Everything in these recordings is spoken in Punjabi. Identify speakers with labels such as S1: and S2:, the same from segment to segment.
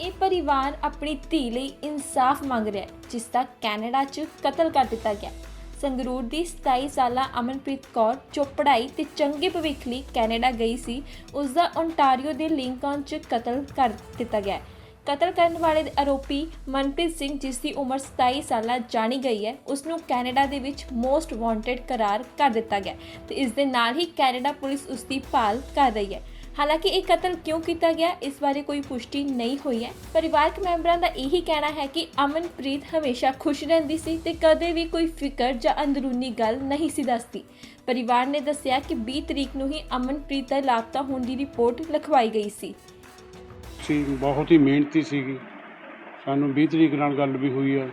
S1: ਇਹ ਪਰਿਵਾਰ ਆਪਣੀ ਧੀ ਲਈ ਇਨਸਾਫ ਮੰਗ ਰਿਹਾ ਹੈ, ਜਿਸ ਦਾ ਕੈਨੇਡਾ 'ਚ ਕਤਲ ਕਰ ਦਿੱਤਾ ਗਿਆ। ਸੰਗਰੂਰ ਦੀ 27 ਸਾਲਾ ਅਮਨਪ੍ਰੀਤ ਕੌਰ, ਜੋ ਪੜ੍ਹਾਈ ਤੇ ਚੰਗੇ ਭਵਿੱਖ ਲਈ ਕੈਨੇਡਾ ਗਈ ਸੀ, ਉਸ ਦਾ ਓਨਟਾਰੀਓ ਦੇ ਲਿੰਕਨ 'ਚ ਕਤਲ ਕਰ ਦਿੱਤਾ ਗਿਆ ਹੈ। ਕਤਲ ਕਰਨ ਵਾਲੇ ਆਰੋਪੀ ਮਨਪ੍ਰੀਤ ਸਿੰਘ, ਜਿਸ ਦੀ ਉਮਰ 27 ਸਾਲਾਂ ਜਾਣੀ ਗਈ ਹੈ, ਉਸ ਨੂੰ ਕੈਨੇਡਾ ਦੇ ਵਿੱਚ ਮੋਸਟ ਵਾਂਟਡ ਕਰਾਰ ਕਰ ਦਿੱਤਾ ਗਿਆ ਤੇ ਇਸ ਦੇ ਨਾਲ ਹੀ ਕੈਨੇਡਾ ਪੁਲਿਸ ਉਸ ਦੀ ਭਾਲ ਕਰ ਰਹੀ ਹੈ। ਹਾਲਾਂਕਿ ਇਹ ਕਤਲ ਕਿਉਂ ਕੀਤਾ ਗਿਆ ਇਸ ਬਾਰੇ ਕੋਈ ਪੁਸ਼ਟੀ ਨਹੀਂ ਹੋਈ ਹੈ। ਪਰਿਵਾਰਕ ਮੈਂਬਰਾਂ ਦਾ ਇਹੀ ਕਹਿਣਾ ਹੈ ਕਿ ਅਮਨਪ੍ਰੀਤ ਹਮੇਸ਼ਾ ਖੁਸ਼ ਰਹਿੰਦੀ ਸੀ ਤੇ ਕਦੇ ਵੀ ਕੋਈ ਫਿਕਰ ਜਾਂ ਅੰਦਰੂਨੀ ਗੱਲ ਨਹੀਂ ਸੀ ਦੱਸਦੀ। ਪਰਿਵਾਰ ਨੇ ਦੱਸਿਆ ਕਿ 20 ਤਰੀਕ ਨੂੰ ਹੀ ਅਮਨਪ੍ਰੀਤ ਦਾ ਲਾਪਤਾ ਹੋਣ ਦੀ ਰਿਪੋਰਟ ਲਿਖਵਾਈ ਗਈ ਸੀ।
S2: ਸੀ ਬਹੁਤ ਹੀ ਮਿਹਨਤੀ ਸੀਗੀ। ਸਾਨੂੰ 20 ਤਰੀਕ ਨਾਲ ਗੱਲ ਵੀ ਹੋਈ ਆ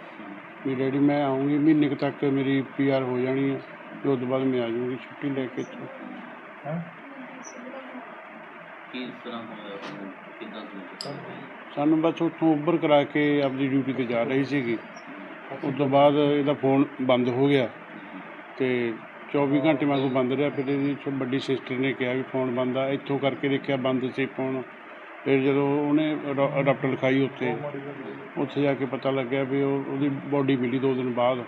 S2: ਵੀ ਡੈਡੀ ਮੈਂ ਆਉਂਗੀ ਮਹੀਨੇ ਕੁ ਤੱਕ ਮੇਰੀ ਪੀਆਰ ਹੋ ਜਾਣੀ ਆ ਤੇ ਉਸ ਤੋਂ ਬਾਅਦ ਮੈਂ ਆ ਜਾਊਂਗੀ ਛੁੱਟੀ ਲੈ ਕੇ ਇੱਥੋਂ।
S3: ਕਿਸ ਤਰ੍ਹਾਂ ਹੋਇਆ ਉਹ? ਕਿੱਦਾਂ ਤੁਸੀਂ
S2: ਸਾਨੂੰ ਬਸ ਉੱਥੋਂ ਉੱਭਰ ਕਰਾ ਕੇ ਆਪਦੀ ਡਿਊਟੀ ਤੇ ਜਾ ਰਹੀ ਸੀਗੀ। ਉਸ ਤੋਂ ਬਾਅਦ ਇਹਦਾ ਫੋਨ ਬੰਦ ਹੋ ਗਿਆ ਤੇ 24 ਘੰਟੇ ਮੈਂ ਕੋ ਬੰਦ ਰਿਹਾ। ਫਿਰ ਇਹਦੀ ਛੋ- ਵੱਡੀ ਸਿਸਟਰ ਨੇ ਕਿਹਾ ਵੀ ਫੋਨ ਬੰਦ ਆ। ਇੱਥੋਂ ਕਰਕੇ ਦੇਖਿਆ ਬੰਦ ਸੀ ਫੋਨ ਫਿਰ ਜਦੋਂ ਉਹਨੇ ਅਡਾਪਟਰ ਲਿਖਾਈ ਉੱਥੇ ਉੱਥੇ ਜਾ ਕੇ ਪਤਾ ਲੱਗਿਆ ਵੀ ਉਹ ਉਹਦੀ ਬੋਡੀ ਮਿਲੀ ਦੋ ਦਿਨ ਬਾਅਦ।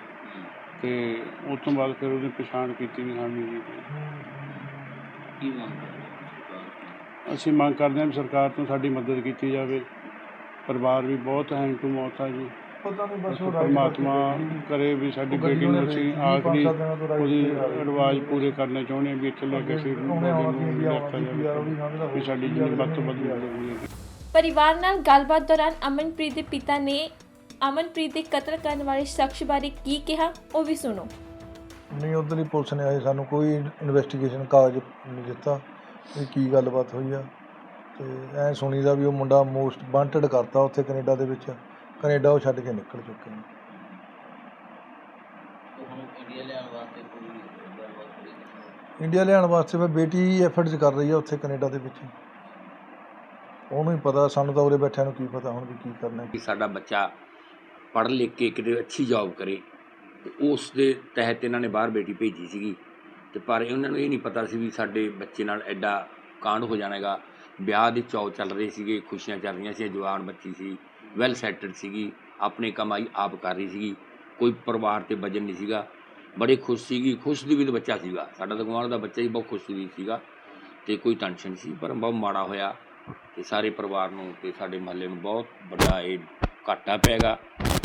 S2: ਤੇ ਉਸ ਤੋਂ ਬਾਅਦ ਫਿਰ ਉਹਨੇ ਪਛਾਣ ਕੀਤੀ ਵੀ ਹਾਂ ਮੇਰੀ
S3: ਕੀ ਮੰਗ ਕਰਦੇ?
S2: ਅਸੀਂ ਮੰਗ ਕਰਦੇ ਹਾਂ ਵੀ ਸਰਕਾਰ ਤੋਂ ਸਾਡੀ ਮਦਦ ਕੀਤੀ ਜਾਵੇ। ਪਰਿਵਾਰ ਵੀ ਬਹੁਤ ਹੈਂਗ ਟੂ ਮੌਤ ਆ ਜੀ।
S4: ਪਤਾ ਨਹੀਂ ਬਸ
S2: ਬਸ ਪਰਮਾਤਮਾ ਕਰੇ ਵੀ ਸਾਡੀ ਬੇਟੀ ਨੂੰ ਅਸੀਂ ਆਖਰੀ ਉਹਦੀ ਰਿਵਾਜ ਪੂਰੇ ਕਰਨੇ ਚਾਹੁੰਦੇ ਹਾਂ ਵੀ ਇੱਥੇ ਲੈ ਕੇ ਅਸੀਂ
S4: ਉਹਨੇ ਆਉਣਾ ਸੀ
S2: ਨੂੰ ਜਾਵੇ। ਵੀ ਸਾਡੀ ਜ਼ਿੰਦਗੀ ਵੱਧ ਤੋਂ ਵੱਧ
S1: ਪਰਿਵਾਰ ਨਾਲ ਗੱਲਬਾਤ ਦੌਰਾਨ ਅਮਨਪ੍ਰੀਤ ਦੇ ਪਿਤਾ ਨੇ ਅਮਨਪ੍ਰੀਤ ਦੇ ਕਤਲ ਕਰਨ ਵਾਲੇ ਸ਼ਖਸ ਬਾਰੇ ਕੀ ਕਿਹਾ ਉਹ ਵੀ ਸੁਣੋ।
S4: ਨਹੀਂ ਉਧਰ ਹੀ ਪੁਲਿਸ ਨੇ ਆਏ ਸਾਨੂੰ ਕੋਈ ਇਨਵੈਸਟੀਗੇਸ਼ਨ ਕਾਗਜ਼ ਨਹੀਂ ਦਿੱਤਾ। ਵੀ ਕੀ ਗੱਲਬਾਤ ਹੋਈ ਆ। ਤੇ ਐ ਸੁਣੀਦਾ ਵੀ ਉਹ ਮੁੰਡਾ ਮੋਸਟ ਵਾਂਟਡ ਕਰਤਾ ਉੱਥੇ ਕੈਨੇਡਾ ਦੇ ਵਿੱਚ। ਕੈਨੇਡਾ ਉਹ ਛੱਡ ਕੇ ਨਿਕਲ ਚੁੱਕੇ ਨੇ।
S3: ਇੰਡੀਆ ਲਿਆਉਣ ਵਾਸਤੇ
S4: ਫਿਰ ਬੇਟੀ ਐਫਰਟਸ ਕਰ ਰਹੀ ਆ ਉੱਥੇ ਕੈਨੇਡਾ ਦੇ ਵਿੱਚ। ਉਹਨੂੰ ਹੀ ਪਤਾ ਸਾਨੂੰ ਤਾਂ ਉਰੇ ਬੈਠਿਆਂ ਨੂੰ ਕੀ ਪਤਾ ਹੁਣ ਵੀ ਕੀ ਕਰਨਾ।
S5: ਕਿ ਸਾਡਾ ਬੱਚਾ ਪੜ੍ਹ ਲਿਖ ਕੇ ਕਿਤੇ ਅੱਛੀ ਜੌਬ ਕਰੇ। ਤੇ ਉਸ ਦੇ ਤਹਿਤ ਇਹਨਾਂ ਨੇ ਬਾਹਰ ਬੇਟੀ ਭੇਜੀ ਸੀਗੀ। ਤੇ ਪਰ ਇਹਨਾਂ ਨੂੰ ਇਹ ਨਹੀਂ ਪਤਾ ਸੀ ਵੀ ਸਾਡੇ ਬੱਚੇ ਨਾਲ ਐਡਾ ਕਾਂਡ ਹੋ ਜਾਣਾ ਜਾਣਾਗਾ। ਵਿਆਹ ਦੇ ਚੌ ਚੱਲ ਰਹੇ ਸੀਗੇ, ਖੁਸ਼ੀਆਂ ਚੱਲ ਰਹੀਆਂ ਸੀ, ਜਵਾਨ ਬੱਚੀ ਸੀ ਵੈਲ ਸੈਟਲਡ ਸੀਗੀ, ਆਪਣੇ ਕਮਾਈ ਆਪ ਕਰ ਰਹੀ ਸੀਗੀ, ਕੋਈ ਪਰਿਵਾਰ ਤੇ ਵਜਨ ਨਹੀਂ ਸੀਗਾ, ਬੜੇ ਖੁਸ਼ ਸੀਗੀ, ਖੁਸ਼ ਦੀ ਵੀ ਤਾਂ ਬੱਚਾ ਸੀਗਾ, ਸਾਡਾ ਤਾਂ ਗੁਆਂਢ ਦਾ ਬੱਚਾ ਹੀ ਬਹੁਤ ਖੁਸ਼ ਵੀ ਸੀਗਾ, ਤੇ ਕੋਈ ਟੈਨਸ਼ਨ ਸੀ, ਪਰ ਬਹੁਤ ਮਾੜਾ ਹੋਇਆ, ਤੇ ਸਾਰੇ ਪਰਿਵਾਰ ਨੂੰ ਤੇ ਸਾਡੇ ਮਹੱਲੇ ਨੂੰ ਬਹੁਤ ਵੱਡਾ ਇਹ ਘਾਟਾ ਪੈਗਾ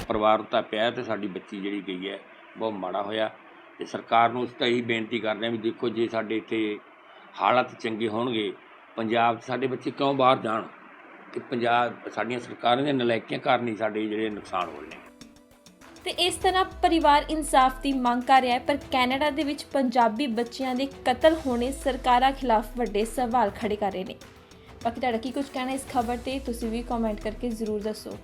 S5: ਪਰਿਵਾਰ ਤਾਂ ਪਿਆ ਤੇ ਸਾਡੀ ਬੱਚੀ ਜਿਹੜੀ ਗਈ ਹੈ, ਬਹੁਤ ਮਾੜਾ ਹੋਇਆ। ਤੇ ਸਰਕਾਰ ਨੂੰ ਉਸ ਤਾਂ ਇਹੀ ਬੇਨਤੀ ਕਰਦੇ ਹਾਂ ਵੀ ਦੇਖੋ ਜੇ ਸਾਡੇ ਇੱਥੇ ਹਾਲਾਤ ਚੰਗੇ ਹੋਣਗੇ, ਪੰਜਾਬ 'ਚ ਸਾਡੇ ਬੱਚੇ ਕਿਉਂ ਬਾਹਰ ਜਾਣ? ਕਿ ਪੰਜਾਬ, ਸਾਡੀਆਂ ਸਰਕਾਰਾਂ ਦੀਆਂ ਨਲਾਇਕੀਆਂ ਕਾਰਨ ਹੀ ਸਾਡੇ ਜਿਹੜੇ ਨੁਕਸਾਨ ਹੋ ਰਹੇ ਨੇ।
S1: ਤੇ ਇਸ ਤਰ੍ਹਾਂ ਪਰਿਵਾਰ ਇਨਸਾਫ ਦੀ ਮੰਗ ਕਰ ਰਿਹਾ ਹੈ, ਪਰ ਕੈਨੇਡਾ ਦੇ ਵਿੱਚ ਪੰਜਾਬੀ ਬੱਚਿਆਂ ਦੇ ਕਤਲ ਹੋਣੇ ਸਰਕਾਰਾਂ ਖਿਲਾਫ ਵੱਡੇ ਸਵਾਲ ਖੜੇ ਕਰ ਰਹੇ ਨੇ। ਬਾਕੀ ਤੁਹਾਡਾ ਕੀ ਕੁਝ ਕਹਿਣਾ ਇਸ ਖਬਰ ਤੇ, ਤੁਸੀਂ ਵੀ ਕਮੈਂਟ ਕਰਕੇ ਜ਼ਰੂਰ ਦੱਸੋ।